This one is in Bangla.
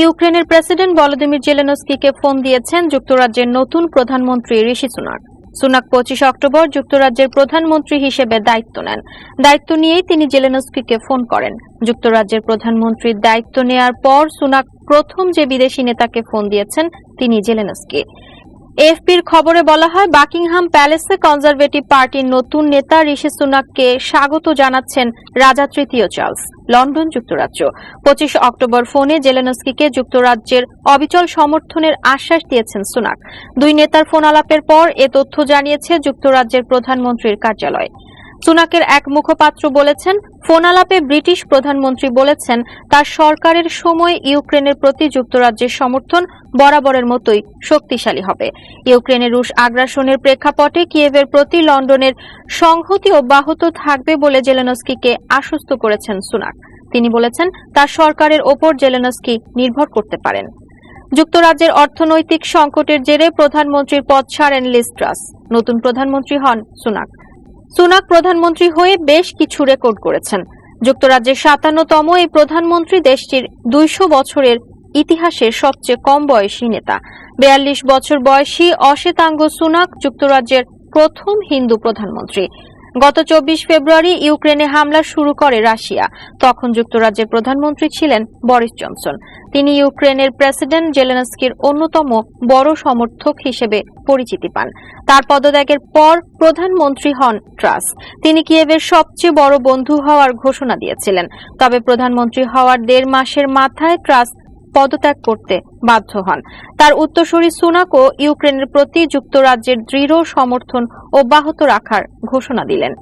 ইউক্রেনের প্রেসিডেন্ট ভলোদিমির জেলেনস্কিকে ফোন দিয়েছেন যুক্তরাজ্যের নতুন প্রধানমন্ত্রী ঋষি সুনাক। সুনাক পঁচিশ অক্টোবর যুক্তরাজ্যের প্রধানমন্ত্রী হিসেবে দায়িত্ব নেন। দায়িত্ব নিয়েই তিনি জেলেনস্কিকে ফোন করেন। যুক্তরাজ্যের প্রধানমন্ত্রীর দায়িত্ব নেয়ার পর সুনাক প্রথম যে বিদেশি নেতাকে ফোন দিয়েছেন, তিনি জেলেনস্কি। এফপির খবরে বলা হয়, বাকিংহাম প্যালেসে কনজারভেটিভ পার্টির নতুন নেতা ঋষি সুনাককে স্বাগত জানাচ্ছেন রাজা তৃতীয় চার্লস, লন্ডন যুক্তরাজ্য। পঁচিশ অক্টোবর ফোনে জেলেনস্কিকে যুক্তরাজ্যের অবিচল সমর্থনের আশ্বাস দিয়েছেন সুনাক। দুই নেতার ফোন আলাপের পর এ তথ্য জানিয়েছে যুক্তরাজ্যের প্রধানমন্ত্রীর কার্যালয়। সুনাকের এক মুখপাত্র বলেছেন, ফোন আলাপে ব্রিটিশ প্রধানমন্ত্রী বলেছেন, তার সরকারের সময় ইউক্রেনের প্রতি যুক্তরাজ্যের সমর্থন বরাবরের মতোই শক্তিশালী হবে। ইউক্রেনের রুশ আগ্রাসনের প্রেক্ষাপটে কিয়েভের প্রতি লন্ডনের সংহতি অব্যাহত থাকবে বলে জেলেনস্কিকে আশ্বস্ত করেছেন সুনাক। তিনি বলেছেন, তার সরকারের ওপর জেলেনস্কি নির্ভর করতে পারেন। যুক্তরাজ্যের অর্থনৈতিক সংকটের জেরে প্রধানমন্ত্রীর পদ ছাড়েন লিস্ট্রাস। নতুন প্রধানমন্ত্রী হন সুনাক। সুনাক প্রধানমন্ত্রী হয়ে বেশ কিছু রেকর্ড করেছেন। যুক্তরাজ্যের সাতান্নতম এই প্রধানমন্ত্রী দেশটির দুইশো বছরের ইতিহাসের সবচেয়ে কম বয়সী নেতা। বেয়াল্লিশ বছর বয়সী অশ্বেতাঙ্গ সুনাক যুক্তরাজ্যের প্রথম হিন্দু প্রধানমন্ত্রী। গত চব্বিশ ফেব্রুয়ারি ইউক্রেনে হামলা শুরু করে রাশিয়া। তখন যুক্তরাজ্যের প্রধানমন্ত্রী ছিলেন বরিস জনসন। তিনি ইউক্রেনের প্রেসিডেন্ট জেলেনস্কির অন্যতম বড় সমর্থক হিসেবে পরিচিতি পান। তার পদত্যাগের পর প্রধানমন্ত্রী হন ট্রাস তিনি কিয়েভের সবচেয়ে বড় বন্ধু হওয়ার ঘোষণা দিয়েছিলেন। তবে প্রধানমন্ত্রী হওয়ার দেড় মাসের মাথায় ট্রাস পদত্যাগ করতে বাধ্য হন। তার উত্তরসূরি সুনাকও ইউক্রেনের প্রতি যুক্তরাজ্যের দৃঢ় সমর্থন অব্যাহত রাখার ঘোষণা দিলেন।